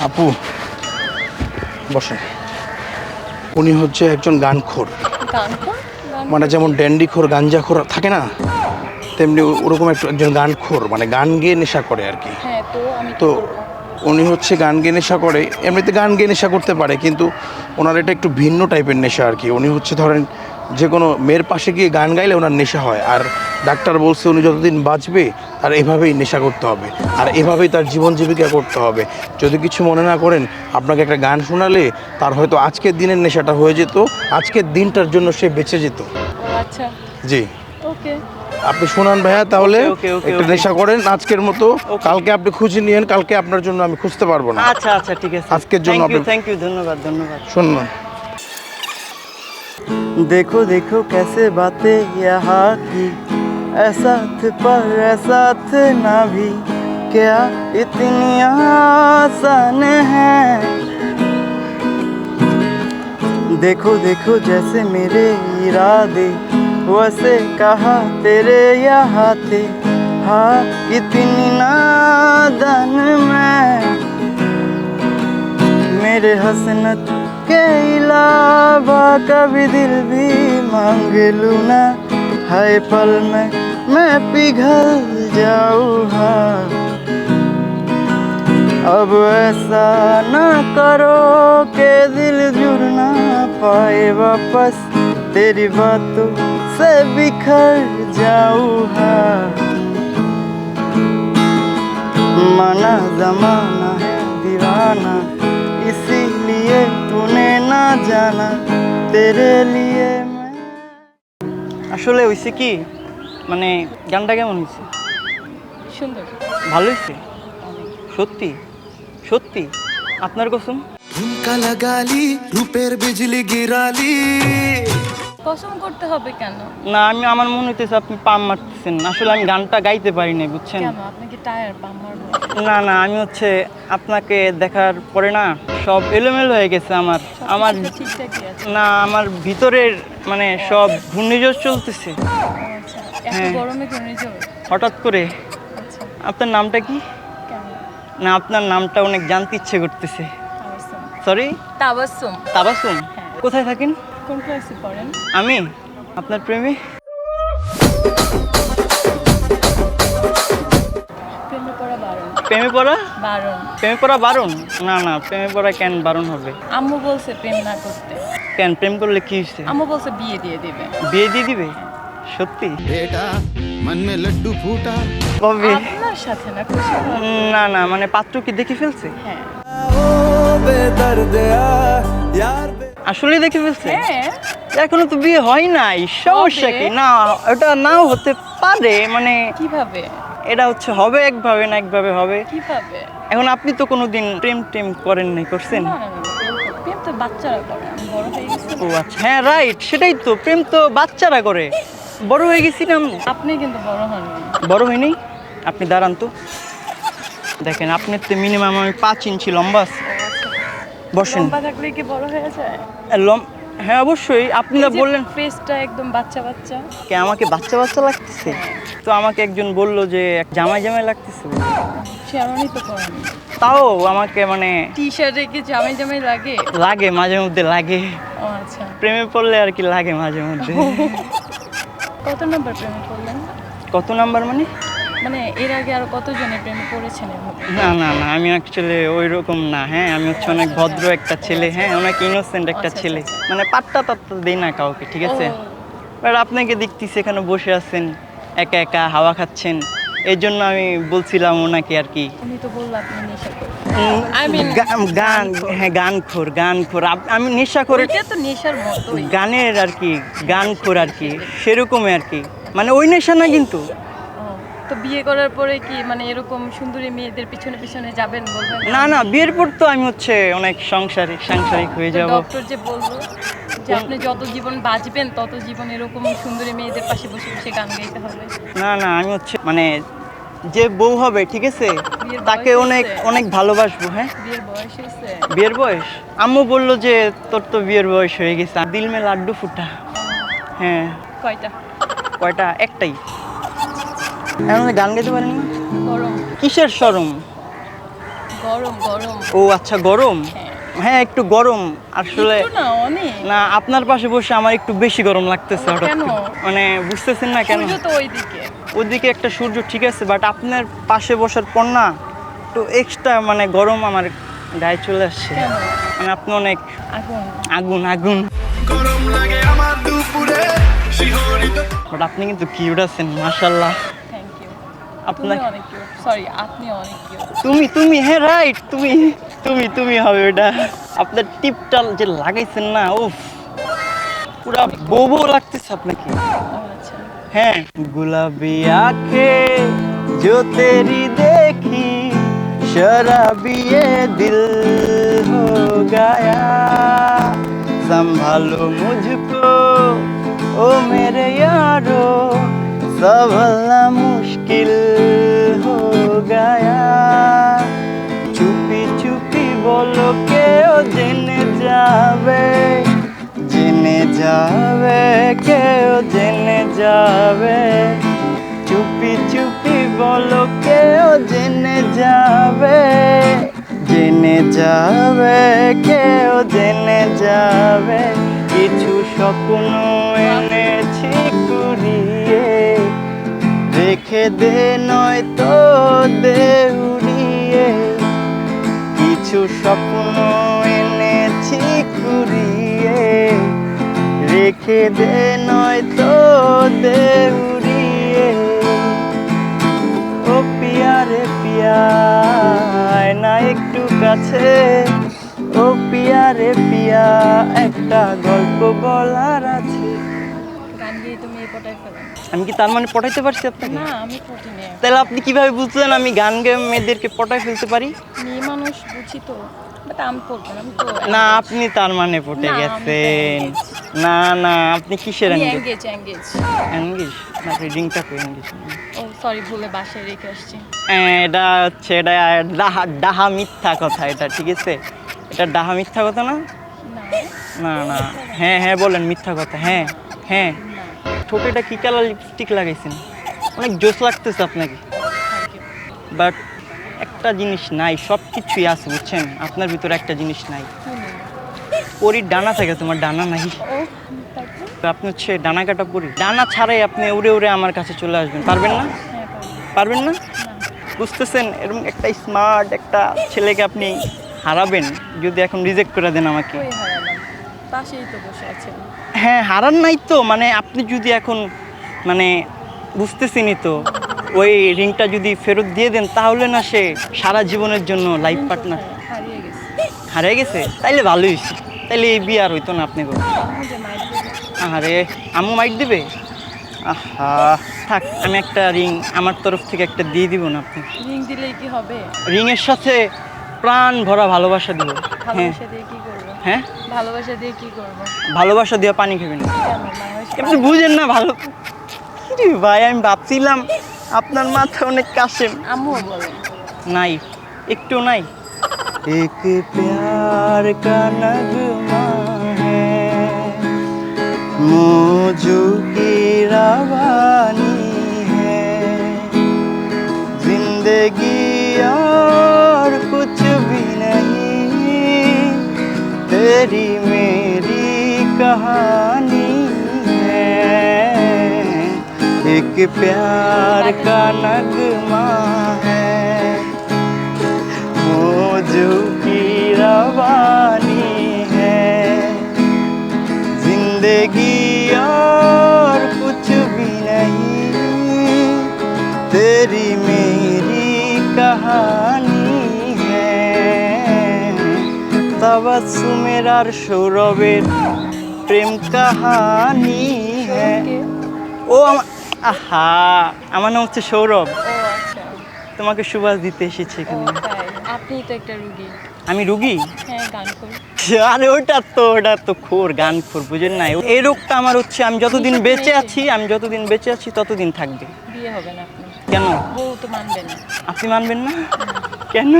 আপু বসেন। উনি হচ্ছে একজন গানখোর। মানে যেমন ড্যান্ডিখোর গাঞ্জাখোর থাকে না? তেমনি ওরকম একটু একজন গানখোর মানে গান গেয়ে নেশা করে আর কি। হ্যাঁ তো? উনি হচ্ছে গান গেয়ে নেশা করে এমনিতে গান গেয়ে নেশা করতে পারে কিন্তু ওনার এটা একটু ভিন্ন টাইপের নেশা আর কি। উনি হচ্ছে ধরেন যে কোনো মেয়ের পাশে গিয়ে গান গাইলে ওনার নেশা হয়। আর ডাক্তার বলছে উনি যতদিন বাঁচবে তার এভাবেই নেশা করতে হবে। আর এভাবেই তার জীবন জীবিকা করতে হবে। যদি কিছু মনে না করেন আপনাকে একটা গান শোনালে তার হয়তো আজকের দিনের নেশাটা হয়ে যেত আজকের দিনটার জন্য সে বেঁচে যেত। আচ্ছা। জি। ওকে। আপনি শোনান ভাইয়া তাহলে। একটু নেশা করেন আজকের মতো। কালকে আপনি খুঁজে নিয়েন কালকে আপনার জন্য আমি খুঁজতে পারব না। আচ্ছা আচ্ছা ঠিক আছে। আজকের জন্য আপনি- থ্যাংক ইউ ধন্যবাদ ধন্যবাদ। শুনুন। देखो देखो कैसे बातें यहाँ की। ऐसा थ पर ऐसा थ ना भी। क्या इतनी आसान है? देखो देखो जैसे मेरे इरादे, वैसे कहा तेरे यहाँ थे हाँ इतनी नादान मैं। मेरे हसनत के अलावा कभी दिल भी मांग लूँ ना। हाय पल में मैं पिघल जाऊँ हाँ। अब ऐसा ना करो के दिल जुड़ ना पाए वापस। तेरी बातों से बिखर जाऊँ हाँ। माना जमाना है, दीवाना इसीलिए আগুনে না জানা তেরে লিয়ে আসলে হয়েছে কি মানে গানটা কেমন হয়েছে সুন্দর। ভালো হয়েছে সত্যি? সত্যি? আপনার কসম? ঝুমকা লাগালি রূপের বিজলি গিরালি। কসম করতে হবে কেন? না আমি আমার মনে হইতেছে আপনি পাম মারতেছেন। আসলে আমি গানটা গাইতে পারি না বুঝছেন? কেন? আপনি কি টায়ার পাম মারবো না না আমি হচ্ছে আপনাকে দেখার পরে না সব এলোমেলো হয়ে গেছে আমার। আমার না আমার ভিতরের মানে সব ঘূর্ণিঝড় চলতেছে। আচ্ছা হ্যাঁ। গরমে হঠাৎ করে। আচ্ছা। আপনার নামটা কি? না আপনার নামটা অনেক জানতে ইচ্ছে করতেছে। সরি তাবাসুম তাবাসুম। কোথায় থাকেন? কোন ক্লাসে পড়েন? আমি? আপনার প্রেমে? প্রেমে পড়া বারণ। প্রেমে পড়া? বারণ। প্রেমে পড়া বারণ? না না প্রেমে পড়া কেন বারণ হবে? আম্মু বলছে প্রেম না করতে। কেন? প্রেম করলে কি হয়েছে? আম্মু বলছে বিয়ে দিয়ে দেবে। বিয়ে দিয়ে দিবে? সত্যি? বেটা মন মে লাড্ডু ফুটা। কবে আপনার সাথে না খুশি না না মানে পাত্র কি দেখে ফেলছে? হ্যাঁ। আসলে দেখে ফেলছে? হ্যাঁ। এখনও তো বিয়ে হয় নাই সমস্যা কি? না ওটা নাও হতে পারে মানে কীভাবে? এটা হচ্ছে হবে একভাবে না একভাবে হবে। কীভাবে? এখন আপনি তো কোনোদিন প্রেম টেম করেন নাই করছেন? প্রেম তো- বাচ্চারা করে হয়ে ও আচ্ছা হ্যাঁ রাইট সেটাই তো প্রেম তো বাচ্চারা করে। বড় হয়ে গেছিলাম আপনি কিন্তু বড় হননি। বড় হয়নি আপনি দাঁড়ান তো। দেখেন আপনার তো মিনিমাম আমি পাঁচ ইঞ্চি লম্বা আছে। বসেন। থাকলে কি বড় হয়ে যায়? লম হ্যাঁ অবশ্যই। আপনারা বললেন। ফেসটা একদম বাচ্চা বাচ্চা। কে আমাকে বাচ্চা বাচ্চা লাগতেছে? তো আমাকে একজন বলল যে জামাই জামাই লাগতেছে শেয়ারনি তো করেন তাও আমাকে মানে টি শার্টে কি জামাই জামাই লাগে? লাগে মাঝে মধ্যে লাগে। ও আচ্ছা। প্রেমে পড়লে আর কি লাগে মাঝে মধ্যে। কত নম্বর প্রেমে পড়লেন? কত নাম্বার মানে? মানে এর আগে আর কতজনের প্রেমে পড়েছেন না না না আমি অ্যাকচুয়ালি ওই রকম না হ্যাঁ আমি হচ্ছে অনেক ভদ্র একটা ছেলে হ্যাঁ অনেক ইনোসেন্ট একটা আচ্ছা, ছেলে। আচ্ছা, মানে পাত্তা টাত্তা দেই না কাউকে ঠিক আছে? এবার আপনাকে দেখতেছি এখানে বসে আছেন একা একা হাওয়া খাচ্ছেন এই জন্য আমি বলছিলাম ওনাকে আর কি। গান হ্যাঁ গান খোর গান খোর আমি নেশা করে গানের আর কি গান খোর আর কি সেরকমই আর কি। মানে ওই নেশা না কিন্তু। তো বিয়ে করার পরে কি মানে এরকম সুন্দরী মেয়েদের পিছনে পিছনে যাবেন বলবেন? না না বিয়ের পর তো আমি হচ্ছে অনেক সংসারিক সাংসারিক হয়ে যাব। ডক্টর যে বলল যে আপনি যত জীবন বাঁচবেন তত জীবন এরকম সুন্দরী মেয়েদের পাশে বসে বসে গান গাইতে হবে। না না আমি হচ্ছে মানে যে বউ হবে ঠিক আছে? তাকে অনেক অনেক ভালোবাসবো হ্যাঁ? বিয়ের বয়স হয়েছে। বিয়ের বয়স? আম্মু বলল যে তোর তো বিয়ের বয়স হয়ে গেছে। দিল মে লাড্ডু ফুটা। হ্যাঁ। কয়টা? কয়টা? একটাই। এখন গান গাইতে পারেন? গরম। কিসের সরম গরম গরম। ও আচ্ছা গরম? হ্যাঁ একটু গরম। আসলে না আপনার পাশে বসে আমার একটু বেশি গরম লাগতেছে হঠাৎ করে। মানে বুঝতেছেন না কেন? ওইদিকে। ওদিকে একটা সূর্য ঠিক আছে বাট আপনার পাশে বসার পর না একটু এক্সট্রা মানে গরম আমার গায়ে চলে আসছে। মানে আপনি অনেক আগুন। আগুন আগুন। গরম লাগে আমার দুপুরে শিহরিত। বাট আপনি কিন্তু কিউট আছেন ইউ তুমি আপনার অনেক কিউট সরি আপনি অনেক কিউট তুমি তুমি হ্যাঁ রাইট তুমি তুমি তুমি হবে ওটা আপনার টিপটা যে লাগাইছেন না উফ পুরা বউ বউ লাগতেছে আপনাকে আচ্ছা हैं गुलाबी आंखें जो तेरी देखी शराबी ये दिल हो गया संभालो मुझको ओ मेरे यारो संभलना मुश्किल हो गया চুপি চুপি বলো কেউ জেনে যাবে জেনে যাবে কেউ জেনে যাবে চুপি চুপি বলো কেউ জেনে যাবে জেনে যাবে কেউ জেনে যাবে কিছু স্বপ্ন রেখে দে নয় তো দে উড়িয়ে কিছু স্বপ্ন এনেছি কুড়িয়ে। রেখে দে নয় তো দে উড়িয়ে ও পিয়া রে পিয়া না একটু কাছে। ও পিয়া রে পিয়া একটা গল্প বলার আছে। গান গিয়ে তুমি এই ফেলো? আমি কি তার মানে পটাইতে পারছি আপনাকে? না আমি পটি নেই তাহলে আপনি কীভাবে বুঝলেন আমি গান গেয়ে মেয়েদেরকে পটায় ফেলতে পারি? মেয়ে মানুষ বুঝি তো বাট আমি পড়ব না না। আপনি তার মানে পটে গেছেন। না না আপনি কিসের এঙ্গেজ এঙ্গেজ এনগেজ না রিংটা কই এনগেজ ও সরি ভুলে বাসায় রেখে আসছি। এটা হচ্ছে এটা ডাহা ডাহা মিথ্যা কথা এটা ঠিক আছে? এটা ডাহা মিথ্যা কথা না। না না। হ্যাঁ হ্যাঁ বলেন মিথ্যা কথা। হ্যাঁ হ্যাঁ। ঠোঁটে এটা কি কালার লিপস্টিক লাগাইছেন? অনেক জোস লাগতেছে আপনাকে। বাট একটা জিনিস নাই সব কিছুই আছে, বুঝছেন? আপনার ভিতরে একটা জিনিস নাই। পরির ডানা থাকে, তোমার ডানা নাই আপনি হচ্ছে ডানা কাটা পরি। ডানা ছাড়াই আপনি উড়ে উড়ে আমার কাছে চলে আসবেন, পারবেন না? পারবেন না? বুঝতেছেন? এরকম একটা স্মার্ট একটা ছেলেকে আপনি হারাবেন, যদি এখন রিজেক্ট করে দেন আমাকে। পাশেই তো বসে আছেন। হ্যাঁ হারান নাই তো মানে আপনি যদি এখন মানে বুঝতেছেনই তো ওই রিংটা যদি ফেরত দিয়ে দেন তাহলে না সে সারা জীবনের জন্য লাইফ পার্টনার হারিয়ে গেছে। হারিয়ে গেছে? তাইলে ভালোই হয়েছে তাইলে এই বিয়ে আর হইতো না আপনি আরে আম্মু মাইক দিবে। আহা থাক আমি একটা রিং আমার তরফ থেকে একটা দিয়ে দিব না আপনি। রিং দিলেই কি হবে? রিংয়ের সাথে প্রাণ ভরা ভালোবাসা দিব। হ্যাঁ। হ্যাঁ? ভালোবাসা দিয়ে কি করব? ভালোবাসা দিয়ে পানি খাবেন। আপনি বুঝেন না ভালো। ভাই আমি ভাবছিলাম আপনার মাথা অনেক কাশেম। আম্মু বলে। নাই একটু নাই। এক প্যার কা নগমা হ্যায় মোজো কি রাবানি হ্যায় জিন্দগি कहानी है एक प्यार का नगमा है मौजू की रवानी है जिंदगी और कुछ भी नहीं तेरी मेरी कहानी है তবাসুমের আর সৌরভের প্রেম কাহানি হ্যাঁ। ও আমা- আহা আমার নাম হচ্ছে সৌরভ। আচ্ছা। তোমাকে সুবাস দিতে এসেছি এখানে। তাই? আপনিই তো একটা রুগী। আমি রুগী? হ্যাঁ আরে ওটা তো ওটা তো খোর গান খোর বুঝেন নাই। এই রোগটা আমার হচ্ছে আমি যতদিন বেঁচে আছি আমি যতদিন বেঁচে আছি ততদিন থাকবে। বিয়ে হবে না কেন? বউ তো মানবে না। আপনি মানবেন না? কেন?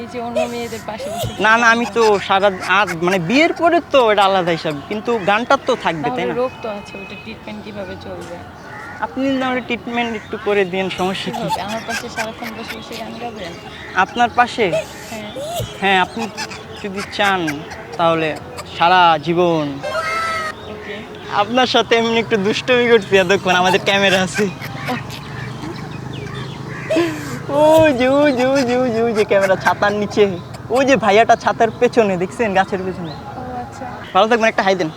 এই যে অন্য মেয়েদের পাশে বসে না না আমি তো সারা আর মানে বিয়ের পরে তো এটা আলাদা হিসাব কিন্তু গানটা তো থাকবে তাই না? রোগ তো আছে ওটা ট্রিটমেন্ট কীভাবে চলবে? আপনি যদি আমার ট্রিটমেন্ট একটু করে দিন সমস্যা কি? আমার পাশে সারাক্ষণ বসে বসে গান গাবেন আপনার পাশে? হ্যাঁ। হ্যাঁ আপনি যদি চান তাহলে সারা জীবন। আপনার সাথে এমনি একটু দুষ্টমি করছি এতক্ষণ আমাদের ক্যামেরা আছে। ও যে ও যে ও যে ও যে ও যে ক্যামেরা ছাতার নিচে। ওই যে ভাইয়াটা ছাতার পেছনে দেখছেন? গাছের পেছনে। আচ্ছা। ভালো থাকবেন একটা হাই দেন।